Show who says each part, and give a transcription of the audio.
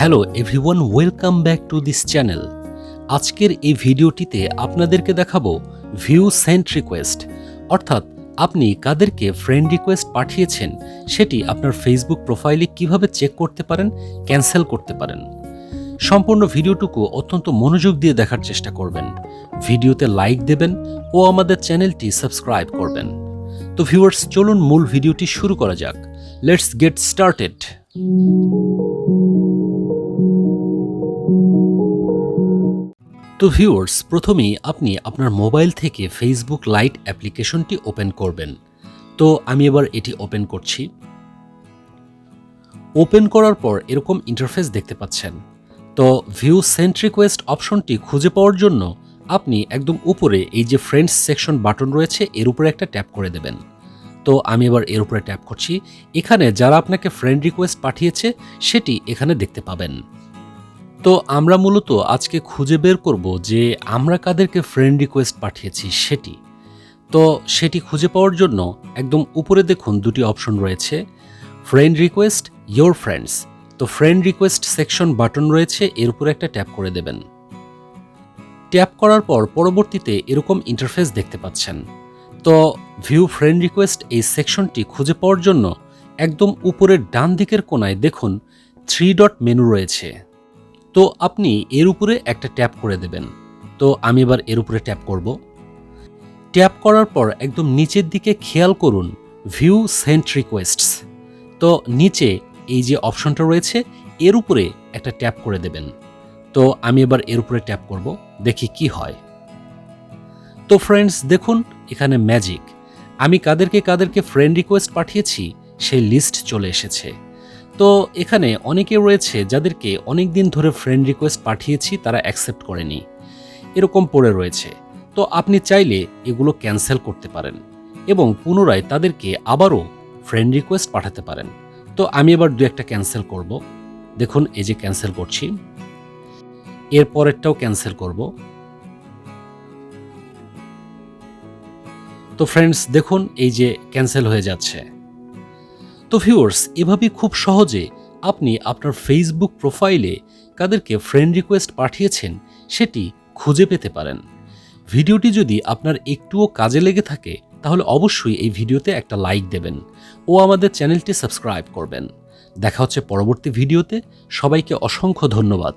Speaker 1: Hello everyone welcome back to this channel আজকের এই ভিডিওটিতে আপনাদেরকে দেখাবো ভিউ সেন্ট রিকোয়েস্ট অর্থাৎ আপনি কাদেরকে ফ্রেন্ড রিকোয়েস্ট পাঠিয়েছেন, সেটি আপনার ফেসবুক প্রোফাইলে কীভাবে চেক করতে পারেন ক্যান্সেল করতে পারেন। সম্পূর্ণ ভিডিওটুকু অত্যন্ত মনোযোগ দিয়ে দেখার চেষ্টা করবেন। ভিডিওতে লাইক দেবেন ও আমাদের চ্যানেলটি সাবস্ক্রাইব করবেন। তো ভিউয়ার্স চলুন মূল ভিডিওটি শুরু করা যাক। লেটস গেট স্টার্টেড তো ভিউয়ার্স প্রথমেই আপনি আপনার মোবাইল থেকে ফেসবুক লাইট অ্যাপ্লিকেশনটি ওপেন করবেন। তো আমি এবার এটি ওপেন করছি। ওপেন করার পর এরকম ইন্টারফেস দেখতে পাচ্ছেন। তো ভিউ সেন্ট রিকোয়েস্ট অপশনটি খুঁজে পাওয়ার জন্য আপনি একদম উপরে এই যে ফ্রেন্ডস সেকশন বাটন রয়েছে, এর উপরে একটা ট্যাপ করে দেবেন। তো আমি এবার এর উপরে ট্যাপ করছি। এখানে যারা আপনাকে ফ্রেন্ড রিকোয়েস্ট পাঠিয়েছে, সেটি এখানে দেখতে পাবেন। তো আমরা মূলত আজকে খুঁজে বের করব যে আমরা কাদেরকে ফ্রেন্ড রিকোয়েস্ট পাঠিয়েছি সেটি। তো সেটি খুঁজে পাওয়ার জন্য একদম উপরে দেখুন দুটি অপশন রয়েছে ফ্রেন্ড রিকোয়েস্ট ইয়োর ফ্রেন্ডস তো ফ্রেন্ড রিকোয়েস্ট সেকশন বাটন রয়েছে, এর উপরে একটা ট্যাপ করে দেবেন। ট্যাপ করার পর পরবর্তীতে এরকম ইন্টারফেস দেখতে পাচ্ছেন। তো ভিউ ফ্রেন্ড রিকোয়েস্ট এই সেকশনটি খুঁজে পাওয়ার জন্য একদম উপরের ডান দিকের কোনায় দেখুন থ্রি ডট মেনু রয়েছে। তো আপনি এর উপরে একটা ট্যাপ করে দেবেন। তো আমি এবার এর উপরে ট্যাপ করব। ট্যাপ করার পর একদম নিচের দিকে খেয়াল করুন ভিউ সেন্ট রিকোয়েস্টস তো নিচে এই যে অপশনটা রয়েছে, এর উপরে একটা ট্যাপ করে দেবেন। তো আমি এবার এর উপরে ট্যাপ করব, দেখি কি হয়। তো ফ্রেন্ডস দেখুন, এখানে ম্যাজিক আমি কাদেরকে কাদেরকে ফ্রেন্ড রিকোয়েস্ট পাঠিয়েছি, সেই লিস্ট চলে এসেছে। তো এখানে অনেকে রয়েছে যাদেরকে অনেক দিন ধরে ফ্রেন্ড রিকোয়েস্ট পাঠিয়েছি, তারা অ্যাকসেপ্ট করেনি। এরকম পড়ে রয়েছে। তো আপনি চাইলে এগুলো ক্যান্সেল করতে পারেন এবং পুনরায় তাদেরকে আবারও ফ্রেন্ড রিকোয়েস্ট পাঠাতে পারেন। তো আমি এবার দু একটা ক্যান্সেল করব। দেখুন, এই যে ক্যান্সেল করছি। এর পরেরটাও ক্যান্সেল করব। তো ফ্রেন্ডস দেখুন, এই যে ক্যান্সেল হয়ে যাচ্ছে। তো ভিউয়ার্স এভাবে খুব সহজে আপনি আপনার ফেসবুক প্রোফাইলে কাদেরকে ফ্রেন্ড রিকোয়েস্ট পাঠিয়েছেন, সেটি খুঁজে পেতে পারেন। ভিডিওটি যদি আপনার একটুও কাজে লেগে থাকে, তাহলে অবশ্যই এই ভিডিওতে একটা লাইক দেবেন ও আমাদের চ্যানেলটি সাবস্ক্রাইব করবেন। দেখা হচ্ছে পরবর্তী ভিডিওতে। সবাইকে অসংখ্য ধন্যবাদ।